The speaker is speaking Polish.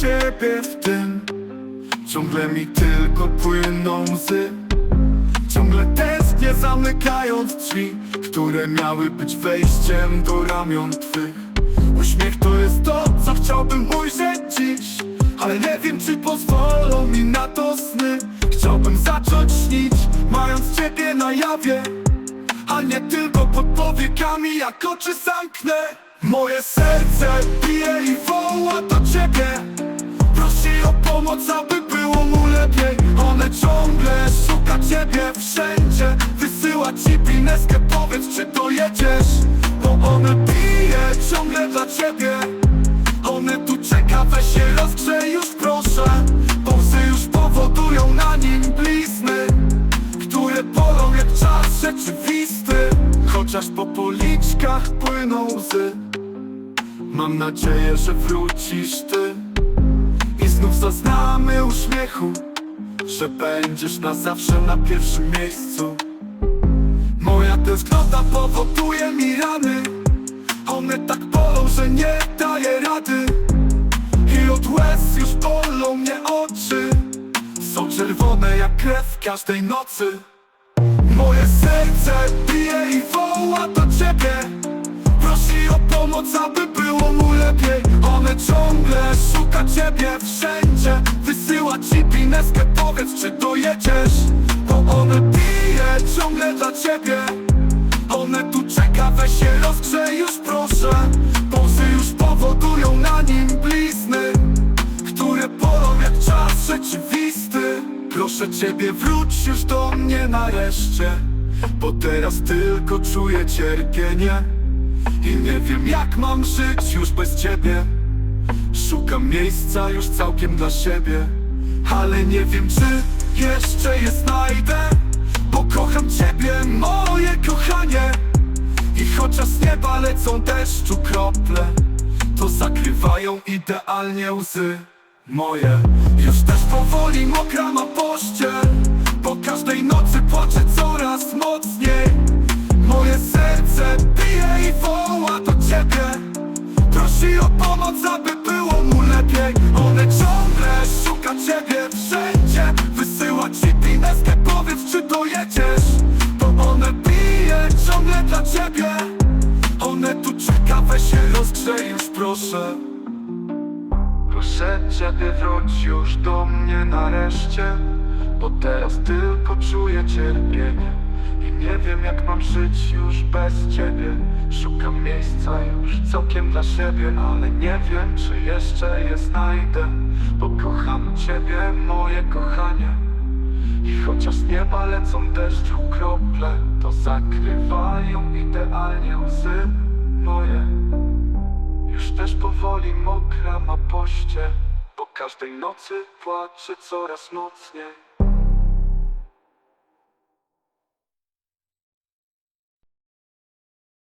ciebie w tym. Ciągle mi tylko płyną łzy. Ciągle tęsknię zamykając drzwi Które miały być wejściem do ramion twych. Uśmiech to jest to, co chciałbym ujrzeć dziś Ale nie wiem, czy pozwolą mi na to sny. Chciałbym zacząć śnić, mając ciebie na jawie A nie tylko pod powiekami, jak oczy zamknę Moje serce bije i woła do ciebie. Prosi o pomoc, aby było mu lepiej. One ciągle szuka ciebie wszędzie. Wysyła ci pineskę, powiedz czy dojedziesz Bo one bije ciągle dla ciebie. One tu czeka, weź się rozgrzej już proszę. Bo łzy już powodują na nim blizny Które bolą jak czas rzeczywisty. Chociaż po policzkach płyną łzy Mam nadzieję, że wrócisz ty. I znów zaznamy uśmiechu Że będziesz na zawsze na pierwszym miejscu. Moja tęsknota powoduje mi rany. One tak bolą, że nie daję rady. I od łez już bolą mnie oczy. Są czerwone jak krew każdej nocy. Moje serce bije i woła do ciebie. Prosi o pomoc, aby było mu lepiej. One ciągle szuka ciebie wszędzie. Wysyła ci pineskę, powiedz czy dojedziesz? Bo one bije ciągle dla ciebie. One tu czeka, weź się rozgrzej już proszę. Bo łzy już powodują na nim blizny Które bolą jak czas rzeczywisty. Proszę ciebie wróć już do mnie nareszcie Bo teraz tylko czuję cierpienie I nie wiem jak mam żyć już bez ciebie. Szukam miejsca już całkiem dla siebie. Ale nie wiem czy jeszcze je znajdę. Bo kocham ciebie moje kochanie. I chociaż z nieba lecą deszczu krople To zakrywają idealnie łzy moje. Już też powoli mokra ma pościel Po każdej nocy płaczę coraz mocniej proszę. Proszę ciebie wróć już do mnie nareszcie Bo teraz tylko czuję cierpienie I nie wiem jak mam żyć już bez ciebie. Szukam miejsca już całkiem dla siebie Ale nie wiem czy jeszcze je znajdę Bo kocham ciebie moje kochanie. I chociaż z nieba lecą deszczu krople To zakrywają idealnie łzy moje powoli mokra ma poście Po każdej nocy płaczę coraz mocniej